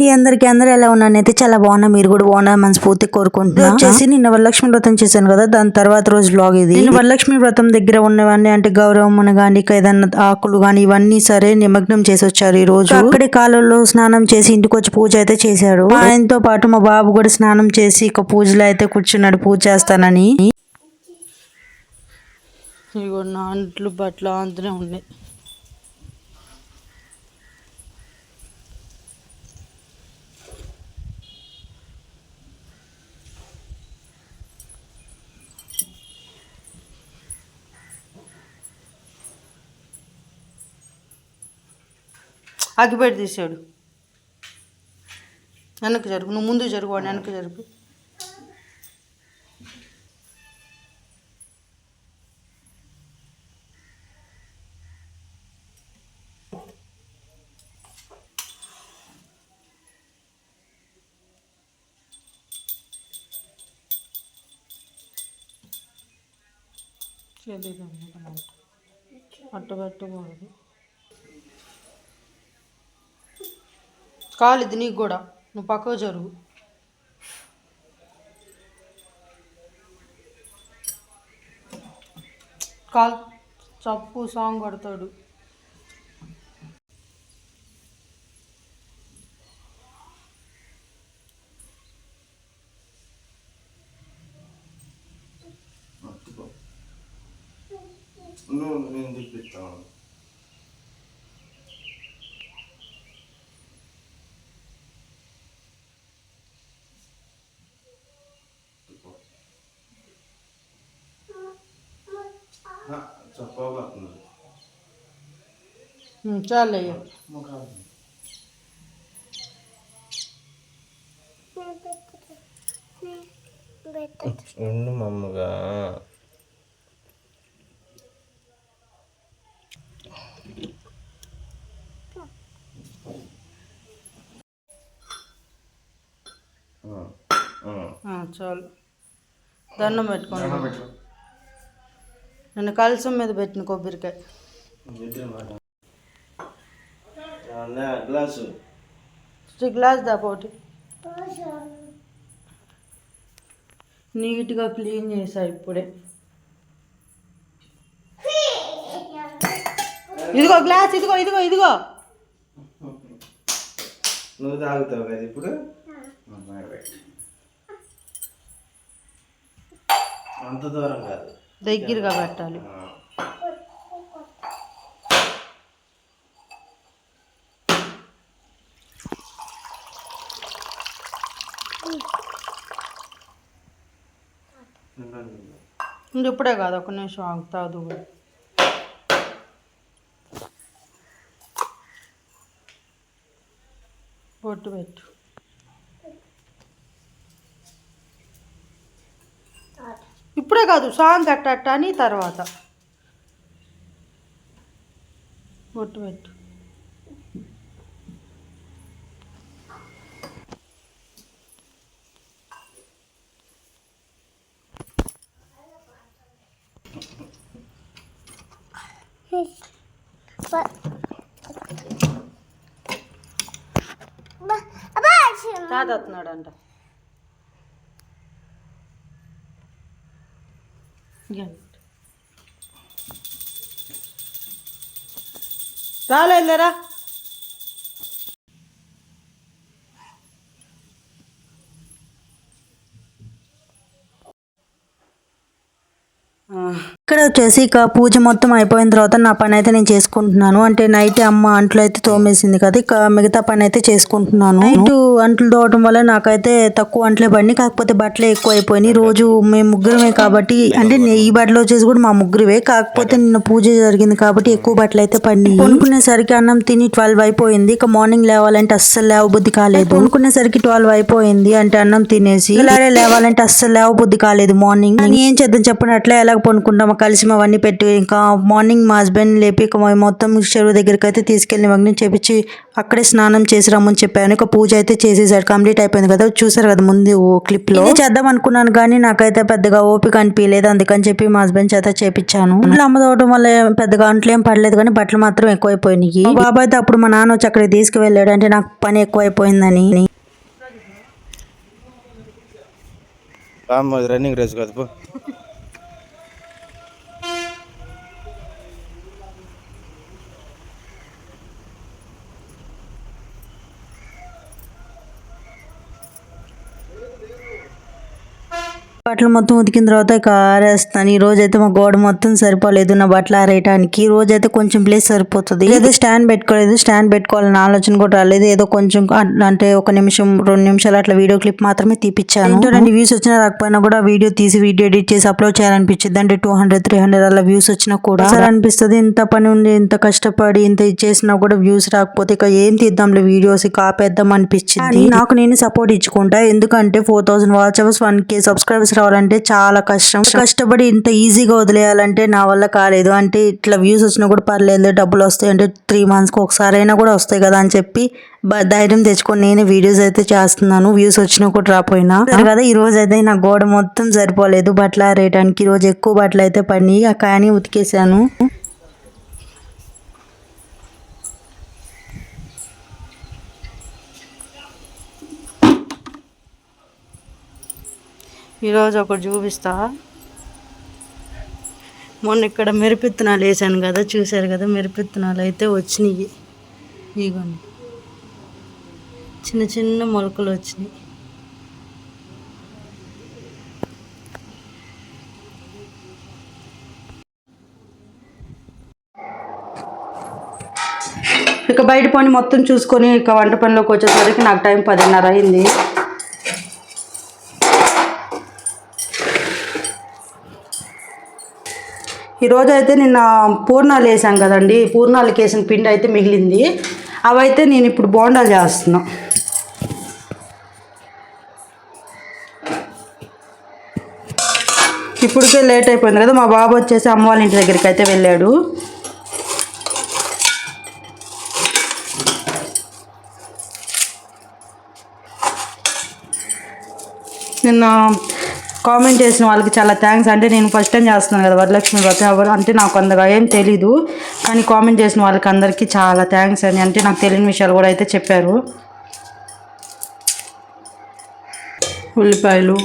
అండి అందరికి అందరూ ఎలా ఉన్నాను అయితే చాలా బాగున్నా. మీరు కూడా బాగున్నా మనస్ఫూర్తి కోరుకుంటున్నా. వచ్చేసి నిన్న వరలక్ష్మి వ్రతం చేశాను కదా దాని తర్వాత రోజు బ్లాగ్ ఇది. నేను వరలక్ష్మి వ్రతం దగ్గర ఉన్నవన్నీ అంటే గౌరవం కానీ ఏదన్నా ఆకులు కానీ ఇవన్నీ సరే నిమగ్నం చేసి వచ్చారు ఈ రోజు. అక్కడే కాలంలో స్నానం చేసి ఇంటికి వచ్చి పూజ అయితే చేశారు. మా ఆయనతో పాటు మా బాబు కూడా స్నానం చేసి ఇక పూజలో అయితే కూర్చున్నాడు పూజ చేస్తానని. ఇగో నా అంట్లు బట్టలు అందులో ఉన్నాయి. అగ్గిపెట్టి తీసాడు. వెనక్కి జరుపు నువ్వు ముందు జరుగు వాడు వెనక్కి జరుగు కాలు ఇది నీకు కూడా. నువ్వు పక్కకు జరుగు. కాల్ చప్పు సాంగ్ కొడతాడు. నువ్వు నేను తిప్పిస్తాను చెప్పబోతుంది చాలు అయ్యా ఉండు మమ్మగా ఆ, చాలు దండం పెట్టుకోండి నన్ను కలసం మీద పెట్టిన కొబ్బరికాయ. గ్లాసు. స్టిక్ గ్లాస్ దా పోటీ నీట్గా క్లీన్ చేసా ఇప్పుడే. ఇదిగో గ్లాస్ ఇదిగో ఇదిగో ఇదిగో. నువ్వు తాగుతావు కదా ఇప్పుడు. అంత దూరం కాదు. దగ్గరగా పెట్టాలి ఇప్పుడే కాదు ఒక నిమిషం ఆగుతాదు బొట్టు పెట్టు ఇప్పుడే కాదు సాంగ్ కట్టట్ట అని తర్వాత. బొట్టు పెట్టు. తాత రాలేదులేరా ఇక్కడ వచ్చేసి ఇక పూజ మొత్తం అయిపోయిన తర్వాత నా పని అయితే నేను చేసుకుంటున్నాను. అంటే నైట్ అమ్మ అంట్లు అయితే తోమేసింది కదా ఇక మిగతా పని అయితే చేసుకుంటున్నాను. నైట్ అంట్లు తోవడం వల్ల నాకైతే తక్కువ అంట్లే పడినాయి కాకపోతే బట్టలు ఎక్కువ అయిపోయినాయి రోజు మేము ముగ్గురమే కాబట్టి అంటే ఈ బట్టలు వచ్చేసి కూడా మా ముగ్గురువే. కాకపోతే నిన్న పూజ జరిగింది కాబట్టి ఎక్కువ బట్టలు అయితే పడినాయి. కొనుక్కునేసరికి అన్నం తిని ట్వెల్వ్ అయిపోయింది. ఇక మార్నింగ్ లేవాలంటే అస్సలు లేవబుద్ధి కాలేదు. కొనుక్కునేసరికి ట్వెల్వ్ అయిపోయింది. అంటే అన్నం తినేసి ఇలాగే లేవాలంటే అస్సలు లేవబుద్ధి కాలేదు మార్నింగ్ కానీ ఏం చేద్దాం చెప్పండి అట్లా ఎలా అనుకుంటాము కలిసి అవన్నీ పెట్టి. ఇంకా మార్నింగ్ మా హస్బెండ్ లేపి ఇక మొత్తం చెరువు దగ్గరికి అయితే తీసుకెళ్ళి వగ్ని చేపించి అక్కడే స్నానం చేసి రమ్మని చెప్పాను. ఇక పూజ అయితే చేసేసాడు. కంప్లీట్ అయిపోయింది కదా. చూసారు కదా ముందు క్లిప్లో చేద్దాం అనుకున్నాను కానీ నాకైతే పెద్దగా ఓపిక అనిపించలేదు అందుకని చెప్పి మా హస్బెండ్ చేత చేపించాను. ఇంట్లో అమ్మ తోవడం వల్ల ఏం పెద్దగా అంట్లు ఏం పడలేదు కానీ బట్టలు మాత్రం ఎక్కువైపోయినాయి. మా బాబాయ్ అయితే అప్పుడు మా నాన్న వచ్చి అక్కడికి తీసుకువెళ్ళాడు. అంటే నాకు పని ఎక్కువైపోయిందని. రామ్ రన్నింగ్ రేస్ కాదు బట్టలు మొత్తం ఉతికిన తర్వాత ఇక ఆరేస్తాను. ఈ రోజు అయితే మా గోడ మొత్తం సరిపోలేదు నా బట్టలు ఆరేయడానికి ఈ రోజు అయితే కొంచెం ప్లేస్ సరిపోతుంది. ఏదో స్టాండ్ పెట్టుకోలేదు స్టాండ్ పెట్టుకోవాలని ఆలోచన కూడా రాలేదు. ఏదో కొంచెం అంటే ఒక నిమిషం రెండు నిమిషాలు అట్లా వీడియో క్లిప్ మాత్రమే తీపిచ్చాను. రెండు వ్యూస్ వచ్చినా రాకపోయినా కూడా వీడియో తీసి వీడియో ఎడిట్ చేసి అప్లోడ్ చేయాలనిపించింది అంటే టూ హండ్రెడ్ త్రీ హండ్రెడ్ అలా వ్యూస్ వచ్చినా కూడా. సరే అనిపిస్తుంది ఇంత పని ఉండి ఇంత కష్టపడి ఇంత ఇది చేసినా కూడా వ్యూస్ రాకపోతే ఇక ఏం తీద్దాంలే వీడియోస్ ఇక ఆపేద్దాం అనిపించింది నాకు నేను సపోర్ట్ ఇచ్చుకుంటా. ఎందుకంటే four thousand watch hours one K subscribers రావాలంటే చాలా కష్టం. కష్టపడి ఇంత ఈజీగా వదిలేయాలంటే నా వల్ల కాలేదు. అంటే ఇట్లా వ్యూస్ వచ్చినా కూడా పర్లేదు డబ్బులు వస్తాయి అంటే త్రీ మంత్స్కి ఒకసారి అయినా కూడా వస్తాయి కదా అని చెప్పి ధైర్యం తెచ్చుకొని నేనే వీడియోస్ అయితే చేస్తున్నాను. వ్యూస్ వచ్చినా కూడా రాపోయినా కదా ఈ రోజు అయితే నా గోడ మొత్తం సరిపోలేదు. బట్టలు ఆరేయడానికి ఈ రోజు ఎక్కువ బట్టలు అయితే పడినాయి. ఆ కానీ ఉతికేసాను ఈరోజు ఒకటి చూపిస్తా. మొన్న ఇక్కడ మిరపిత్తనాలు వేసాను కదా చూశారు కదా మిరపిత్తనాలు అయితే వచ్చినాయి. ఇగోండి. చిన్న చిన్న మొలకలు వచ్చినాయి. ఇక బయట పని మొత్తం చూసుకొని ఇక వంట పనిలోకి వచ్చేసరికి నాకు టైం పదిన్నర అయింది. ఈరోజు అయితే నిన్న పూర్ణాలు వేసాం కదండి. పూర్ణాలకు వేసిన పిండి అయితే మిగిలింది. అవైతే నేను ఇప్పుడు బోండాలు చేస్తున్నా. ఇప్పటికే లేట్ అయిపోయింది కదా మా బాబు వచ్చేసి అమ్మ వాళ్ళ ఇంటి దగ్గరికి అయితే వెళ్ళాడు. నిన్న కామెంట్ చేసిన వాళ్ళకి చాలా థ్యాంక్స్ అంటే నేను ఫస్ట్ టైం చేస్తున్నాను కదా వరలక్ష్మి వ్రతం. ఎవరు అంటే నాకు అంతగా ఏం తెలీదు. కానీ కామెంట్ చేసిన వాళ్ళకి అందరికీ చాలా థ్యాంక్స్ అని. అంటే నాకు తెలియని విషయాలు కూడా అయితే చెప్పారు. ఉల్లిపాయలు.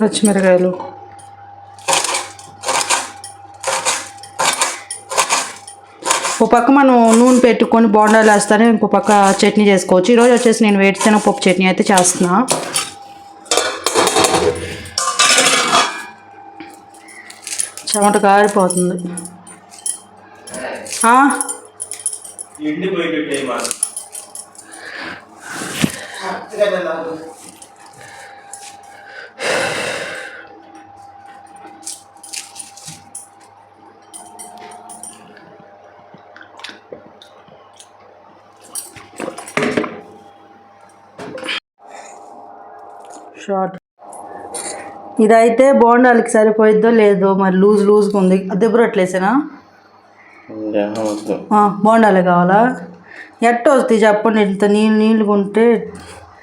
పచ్చిమిరకాయలు. ఒక పక్క మనం నూనె పెట్టుకొని బోండాలు వేస్తానే ఇంకో పక్క చట్నీ చేసుకోవచ్చు. ఈరోజు వచ్చేసి నేను వేడిశనగ పప్పు చట్నీ అయితే చేస్తున్నా. చెమట కారిపోతుంది. ఎండిపోయేటట్టు షార్ట్ ఇదైతే బోండాలకి సరిపోయిద్దో లేదో మరి లూజ్ లూజ్గా ఉంది. దెబ్బరట్లేసేనా బోండాలే కావాలా? ఎట్ట వస్తాయి చెప్పండి ఇంత నీళ్ళు నీళ్ళుగా ఉంటే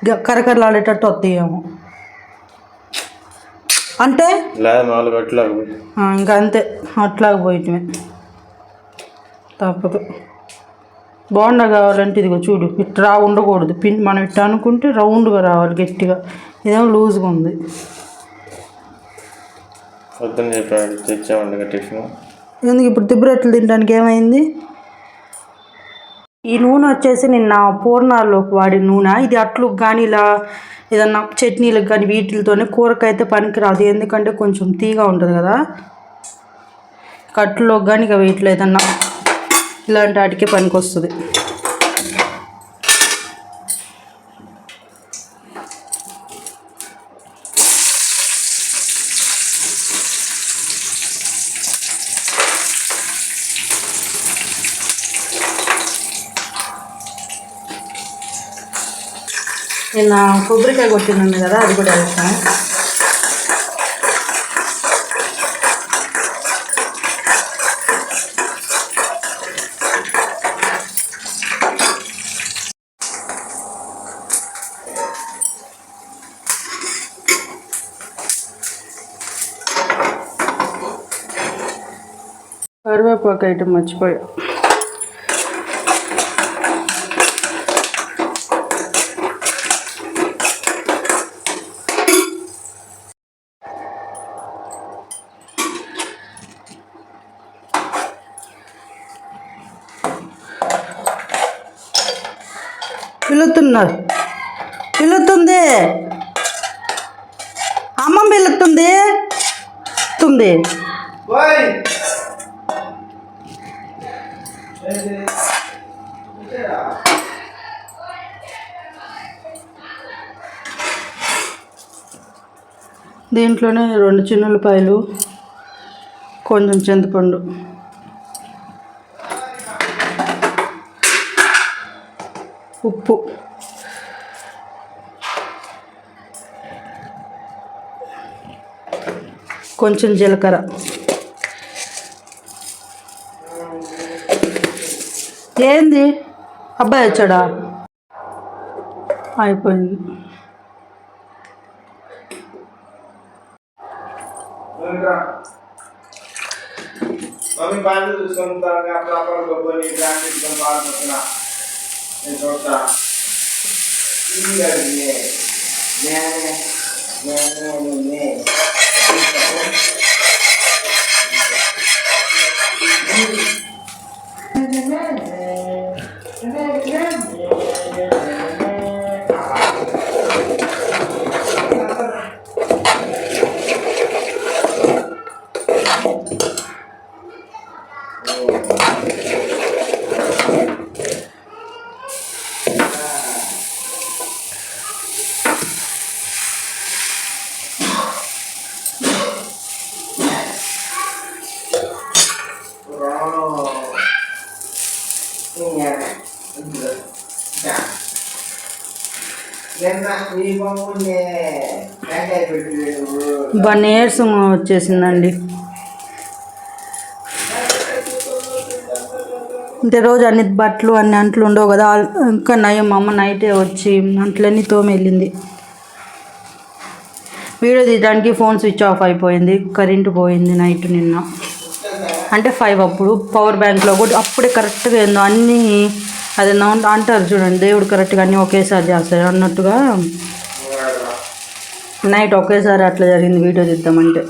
గ- కరకరలాడేటట్టు వస్తాయేమో ఆ, ఇంకా అంతే. అట్లాగ పోయటమే తప్పదు. బోండా కావాలంటే ఇదిగో చూడు ఇట్లా ఉండకూడదు. పిన్ మనం ఇట్లా అనుకుంటే రౌండ్గా రావాలి గట్టిగా. ఇదేమో లూజ్గా ఉంది. వద్దని చెప్పాడు తెచ్చామండి టిఫిన్. ఎందుకు ఇప్పుడు దిబ్బరొట్టెలు తినడానికి ఏమైంది? ఈ నూనె వచ్చేసి నిన్న పూర్ణాల్లోకి వాడిన నూనె. ఇది అట్లు కానీ ఇలా ఏదన్నా చట్నీలకు కానీ వీటితోనే కూరకైతే పనికిరాదు. ఎందుకంటే కొంచెం తీగా ఉంటుంది కదా. కట్లోకి కానీ ఇక వీటిలో ఏదన్నా ఇలాంటి వాటికే పనికి వస్తుంది నిన్న కొబ్బరికాయ కొట్టినాను కదా అది కూడా వేస్తాను కరివేపాకు ఐటమ్ మర్చిపోయా అమ్మ పిలుతుంది తుంది. దీంట్లోనే రెండు చిన్నులపాయలు కొంచెం చింతపండు. ఉప్పు. కొంచెం జీలకర్ర. ఏంది? అబ్బాయి వచ్చాడా? అయిపోయింది. మమ్మీ బాగా నేను నే పెట్టలేదు వన్ ఇయర్స్ వచ్చేసిందండి. అంటే రోజు అన్ని బట్టలు అన్ని అంట్లు ఉండవు కదా. ఇంకా నయం మా అమ్మ నైటే వచ్చి అంట్లన్నీ తోమెళ్ళింది. వీడియో తీయడానికి ఫోన్ స్విచ్ ఆఫ్ అయిపోయింది. కరెంటు పోయింది నైట్ నిన్న. అంటే ఫైవ్ అప్పుడు. పవర్ బ్యాంక్లో కూడా అప్పుడే కరెక్ట్గా ఏందో అన్నీ అదే అంటారు చూడండి. దేవుడు కరెక్ట్గా అన్నీ ఒకేసారి చేస్తాడు అన్నట్టుగా నైట్ ఒకేసారి అట్లా జరిగింది వీడియో తీద్దామంటే.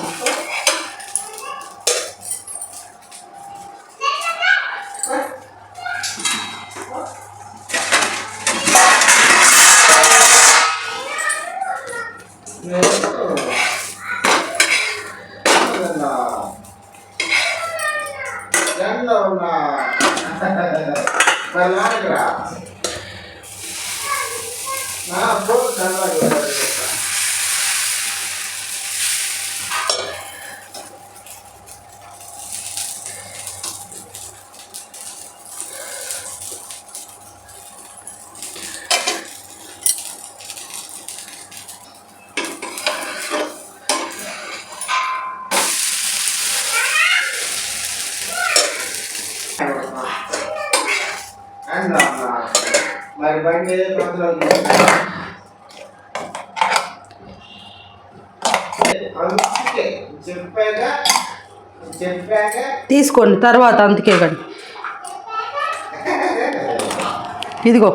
అందుకే చెప్పాక చెప్పాక తీసుకోండి తర్వాత అందుకే కానీ ఇదిగో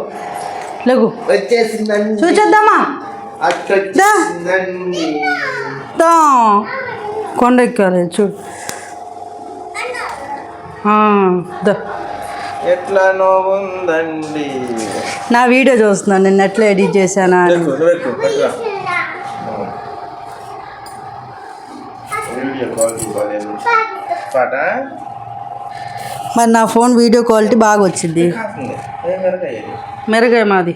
లేగు. వచ్చేసిందండి. చూచేద్దామా కొండ ఎక్కాలి చూడు. దా. ఎట్లనో ఉందండి. నా వీడియో చూస్తున్నాను నేను ఎట్లా ఎడిట్ చేశానా అని. మరి నా ఫోన్ వీడియో క్వాలిటీ బాగా వచ్చింది. మెరుగే మాది.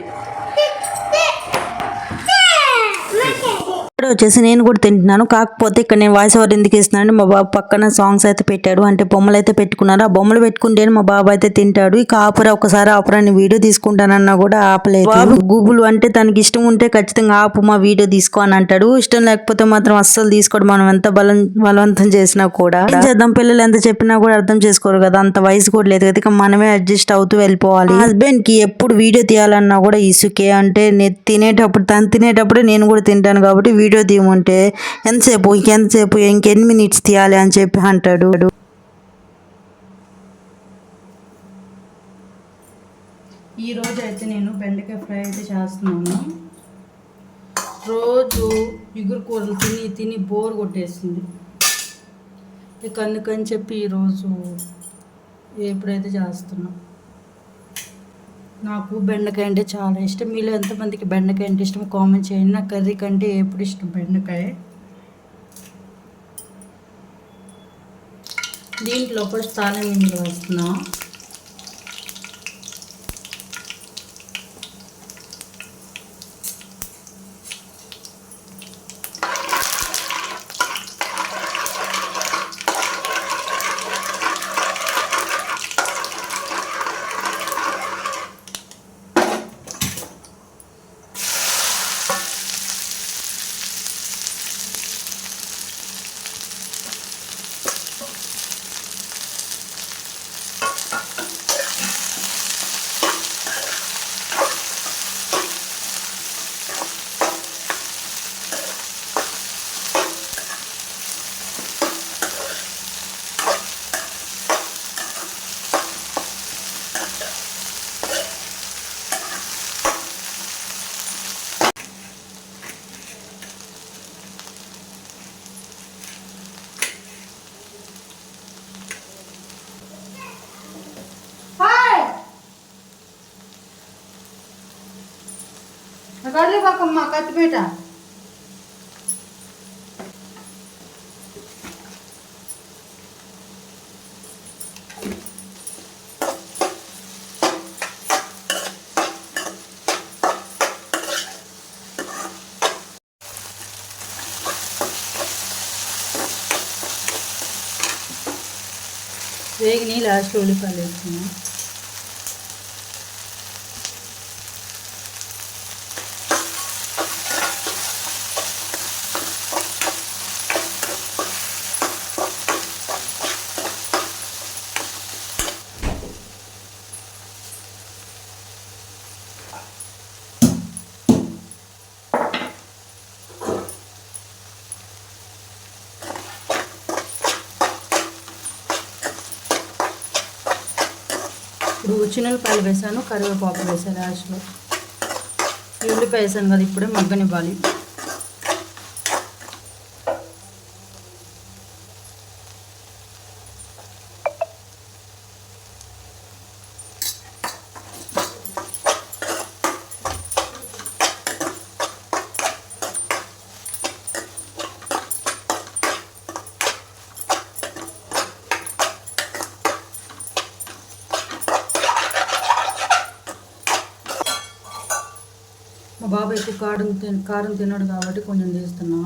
ఇక్కడ వచ్చేసి నేను కూడా తింటున్నాను. కాకపోతే ఇక్కడ నేను వాయిస్ ఓవర్ ఎందుకు ఇస్తున్నాను మా బాబు పక్కన సాంగ్స్ అయితే పెట్టాడు. అంటే బొమ్మలు అయితే పెట్టుకున్నారు. ఆ బొమ్మలు పెట్టుకుంటేనే మా బాబు అయితే తింటాడు. ఇక ఆపురా ఒకసారి ఆపురా అని వీడియో తీసుకుంటానన్నా కూడా ఆపలేదు. బాబు గూగుల్ అంటే తనకి ఇష్టం ఉంటే ఖచ్చితంగా ఆపు మా వీడియో తీసుకో అని అంటాడు. ఇష్టం లేకపోతే మాత్రం అస్సలు తీసుకోడు. మనం ఎంత బలం బలవంతం చేసినా కూడా. చేద్దాం? పిల్లలు ఎంత చెప్పినా కూడా అర్థం చేసుకోరు కదా. అంత వయసు కూడా లేదు కదా. ఇక మనమే అడ్జస్ట్ అవుతూ వెళ్ళిపోవాలి. హస్బెండ్కి ఎప్పుడు వీడియో తీయాలన్నా కూడా ఇసుకే. అంటే నేను తినేటప్పుడు తను తినేటప్పుడే నేను కూడా తింటాను కాబట్టి వీడియో తీయమంటే ఎంతసేపు ఇంకెంతసేపు ఇంకెన్ని మినిట్స్ తీయాలి అని చెప్పి అంటాడు. ఈరోజు అయితే నేను బెండకాయ ఫ్రై అయితే చేస్తున్నాను. రోజు ఇగురు కూరలు తిని తిని బోర్ కొట్టేసింది. ఇక అందుకని చెప్పి ఈరోజు ఎప్పుడైతే చేస్తున్నాను నాకు బెండకాయ అంటే చాలా ఇష్టం. మీలో ఎంతమందికి బెండకాయ అంటే ఇష్టం? కామెంట్ చేయండి. నాకు కర్రీ కంటే ఎప్పుడు ఇష్టం బెండకాయ? దీంట్లో కూడా స్థానం ఇందులో వేస్తున్నా కర్రీ పక్కమ్మ కత్తిపేట వేగిని లాస్ట్ ఉల్లిపాయలు వేసుకున్నాం ఇప్పుడు వేసాను కరివేపాకు వేసాను లాస్ట్లో ఉల్లిపాయ వేసాను కదా ఇప్పుడే మగ్గనివ్వాలి. బాబు ఎక్కువ కారం తిన కారం తినడు కాబట్టి కొంచెం తీస్తున్నా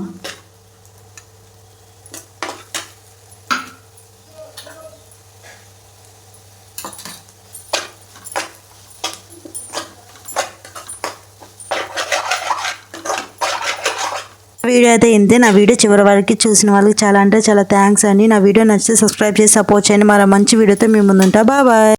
వీడియో అయితే ఇంతే. నా వీడియో చివరి వరకు చూసిన వాళ్ళకి చాలా అంటే చాలా థ్యాంక్స్ అండి. నా వీడియో నచ్చితే సబ్స్క్రైబ్ చేసి సపోర్ట్ చేయండి. మరో మంచి వీడియోతో మీ ముందుంటా. Bye bye